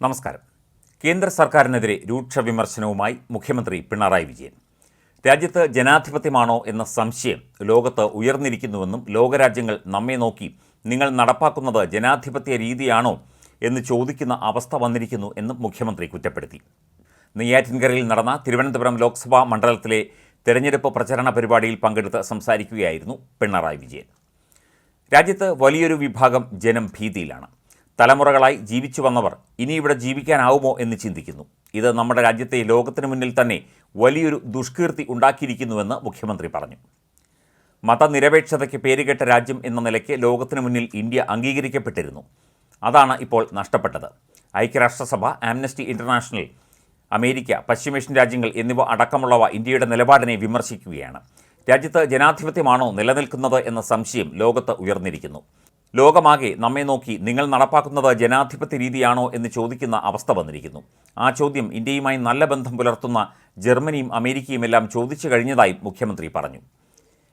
നമസ്കാരം. കേന്ദ്ര സർക്കാരിനെതിരെ രൂക്ഷ വിമർശനവുമായി മുഖ്യമന്ത്രി പിണറായി വിജയൻ. രാജ്യത്ത് ജനാധിപത്യമാണോ എന്ന സംശയം ലോകത്ത് ഉയർന്നിരിക്കുന്നുവെന്നും ലോകരാജ്യങ്ങൾ നമ്മെ നോക്കി നിങ്ങൾ നടപ്പാക്കുന്നത് ജനാധിപത്യ രീതിയാണോ എന്ന് ചോദിക്കുന്ന അവസ്ഥ വന്നിരിക്കുന്നു എന്നും മുഖ്യമന്ത്രി കുറ്റപ്പെടുത്തി. നെയ്യാറ്റിൻകരയിൽ നടന്ന തിരുവനന്തപുരം ലോക്സഭാ മണ്ഡലത്തിലെ തെരഞ്ഞെടുപ്പ് പ്രചരണ പരിപാടിയിൽ പങ്കെടുത്ത് സംസാരിക്കുകയായിരുന്നു പിണറായി വിജയൻ. രാജ്യത്ത് വലിയൊരു വിഭാഗം ജനം ഭീതിയിലാണ്. തലമുറകളായി ജീവിച്ചു വന്നവർ ഇനി ഇവിടെ ജീവിക്കാനാവുമോ എന്ന് ചിന്തിക്കുന്നു. ഇത് നമ്മുടെ രാജ്യത്തെ ലോകത്തിന് മുന്നിൽ തന്നെ വലിയൊരു ദുഷ്കീർത്തി ഉണ്ടാക്കിയിരിക്കുന്നുവെന്ന് മുഖ്യമന്ത്രി പറഞ്ഞു. മതനിരപേക്ഷതയ്ക്ക് പേരുകേട്ട രാജ്യം എന്ന നിലയ്ക്ക് ലോകത്തിന് മുന്നിൽ ഇന്ത്യ അംഗീകരിക്കപ്പെട്ടിരുന്നു. അതാണ് ഇപ്പോൾ നഷ്ടപ്പെട്ടത്. ഐക്യരാഷ്ട്രസഭ ആംനസ്റ്റി ഇന്റർനാഷണൽ അമേരിക്ക പശ്ചിമേഷ്യൻ രാജ്യങ്ങൾ എന്നിവ അടക്കമുള്ളവ ഇന്ത്യയുടെ നിലപാടിനെ വിമർശിക്കുകയാണ്. രാജ്യത്ത് ജനാധിപത്യമാണോ നിലനിൽക്കുന്നത് എന്ന സംശയം ലോകത്ത് ഉയർന്നിരിക്കുന്നു. ലോകമാകെ നമ്മെ നോക്കി നിങ്ങൾ നടപ്പാക്കുന്നത് ജനാധിപത്യ രീതിയാണോ എന്ന് ചോദിക്കുന്ന അവസ്ഥ വന്നിരിക്കുന്നു. ആ ചോദ്യം ഇന്ത്യയുമായി നല്ല ബന്ധം പുലർത്തുന്ന ജർമ്മനിയും അമേരിക്കയും എല്ലാം ചോദിച്ചു കഴിഞ്ഞതായും മുഖ്യമന്ത്രി പറഞ്ഞു.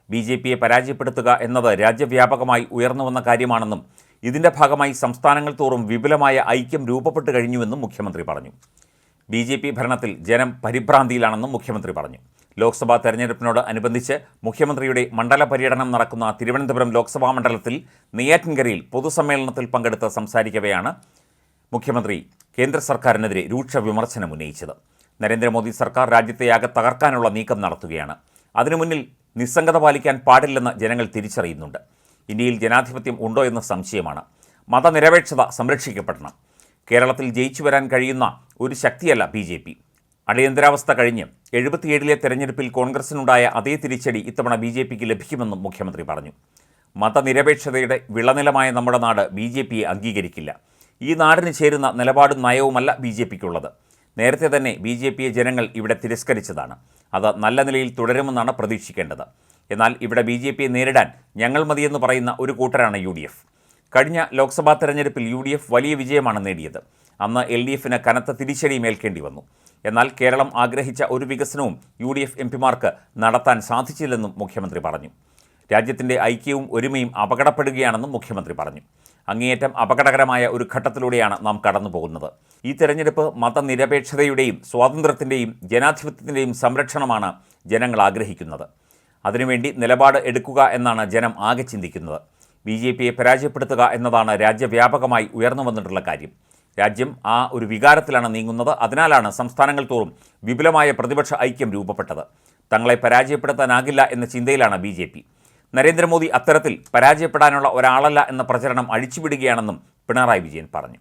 ബി ജെ പിയെ പരാജയപ്പെടുത്തുക എന്നത് രാജ്യവ്യാപകമായി ഉയർന്നു വന്ന കാര്യമാണെന്നും ഇതിന്റെ ഭാഗമായി സംസ്ഥാനങ്ങൾ തോറും വിപുലമായ ഐക്യം രൂപപ്പെട്ടു കഴിഞ്ഞുവെന്നും മുഖ്യമന്ത്രി പറഞ്ഞു. ബി ഭരണത്തിൽ ജനം പരിഭ്രാന്തിയിലാണെന്നും മുഖ്യമന്ത്രി പറഞ്ഞു. ലോക്സഭാ തെരഞ്ഞെടുപ്പിനോട് അനുബന്ധിച്ച് മുഖ്യമന്ത്രിയുടെ മണ്ഡല പര്യടനം നടക്കുന്ന തിരുവനന്തപുരം ലോക്സഭാ മണ്ഡലത്തിൽ നെയ്യാറ്റിൻകരയിൽ പൊതുസമ്മേളനത്തിൽ പങ്കെടുത്ത് സംസാരിക്കവെയാണ് മുഖ്യമന്ത്രി കേന്ദ്ര സർക്കാരിനെതിരെ രൂക്ഷ വിമർശനം ഉന്നയിച്ചത്. നരേന്ദ്രമോദി സർക്കാർ രാജ്യത്തെ രാജ്യത്തെയാകെ തകർക്കാനുള്ള നീക്കം നടത്തുകയാണ്. അതിനു മുന്നിൽ നിസ്സംഗത പാലിക്കാൻ പാടില്ലെന്ന് ജനങ്ങൾ തിരിച്ചറിയുന്നുണ്ട്. ഇന്ത്യയിൽ ജനാധിപത്യം ഉണ്ടോ എന്ന സംശയമാണ്. മതനിരപേക്ഷത സംരക്ഷിക്കപ്പെടണം. കേരളത്തിൽ ജയിച്ചു വരാൻ കഴിയുന്ന ഒരു ശക്തിയല്ല ബി ജെ പി. അടിയന്തരാവസ്ഥ കഴിഞ്ഞ് എഴുപത്തിയേഴിലെ തെരഞ്ഞെടുപ്പിൽ കോൺഗ്രസിനുണ്ടായ അതേ തിരിച്ചടി ഇത്തവണ ബി ജെ പിക്ക് ലഭിക്കുമെന്നും മുഖ്യമന്ത്രി പറഞ്ഞു. മതനിരപേക്ഷതയുടെ വിളനിലമായ നമ്മുടെ നാട് ബി ജെ പിയെ അംഗീകരിക്കില്ല. ഈ നാടിന് ചേരുന്ന നിലപാടും നയവുമല്ല ബി ജെ പിക്കുള്ളത്. നേരത്തെ തന്നെ ബി ജെ പിയെ ജനങ്ങൾ ഇവിടെ തിരസ്കരിച്ചതാണ്. അത് നല്ല നിലയിൽ തുടരുമെന്നാണ് പ്രതീക്ഷിക്കേണ്ടത്. എന്നാൽ ഇവിടെ ബി ജെ പിയെ നേരിടാൻ ഞങ്ങൾ മതിയെന്ന് പറയുന്ന ഒരു കൂട്ടരാണ് യു ഡി എഫ്. കഴിഞ്ഞ ലോക്സഭാ തെരഞ്ഞെടുപ്പിൽ യു ഡി എഫ് വലിയ വിജയമാണ് നേടിയത്. അന്ന് എൽ ഡി എഫിന് കനത്ത തിരിച്ചടിയുമേൽക്കേണ്ടി വന്നു. എന്നാൽ കേരളം ആഗ്രഹിച്ച ഒരു വികസനവും യു ഡി എഫ് എം പിമാർക്ക് നടത്താൻ സാധിച്ചില്ലെന്നും മുഖ്യമന്ത്രി പറഞ്ഞു. രാജ്യത്തിന്റെ ഐക്യവും ഒരുമയും അപകടപ്പെടുകയാണെന്നും മുഖ്യമന്ത്രി പറഞ്ഞു. അങ്ങേയറ്റം അപകടകരമായ ഒരു ഘട്ടത്തിലൂടെയാണ് നാം കടന്നു പോകുന്നത് ഈ തെരഞ്ഞെടുപ്പ് മതനിരപേക്ഷതയുടെയും സ്വാതന്ത്ര്യത്തിന്റെയും ജനാധിപത്യത്തിന്റെയും സംരക്ഷണമാണ് ജനങ്ങൾ ആഗ്രഹിക്കുന്നത്. അതിനുവേണ്ടി നിലപാട് എടുക്കുക എന്നാണ് ജനം ആകെ ചിന്തിക്കുന്നത്. ബി ജെ പിയെ പരാജയപ്പെടുത്തുക എന്നതാണ് രാജ്യവ്യാപകമായി ഉയർന്നു വന്നിട്ടുള്ള കാര്യം. രാജ്യം ആ ഒരു വികാരത്തിലാണ് നീങ്ങുന്നത്. അതിനാലാണ് സംസ്ഥാനങ്ങൾ തോറും വിപുലമായ പ്രതിപക്ഷ ഐക്യം രൂപപ്പെട്ടത്. തങ്ങളെ പരാജയപ്പെടുത്താനാകില്ല എന്ന ചിന്തയിലാണ് ബി ജെ പി. നരേന്ദ്രമോദി അത്തരത്തിൽ പരാജയപ്പെടാനുള്ള ഒരാളല്ല എന്ന പ്രചരണം അഴിച്ചുവിടുകയാണെന്നും പിണറായി വിജയൻ പറഞ്ഞു.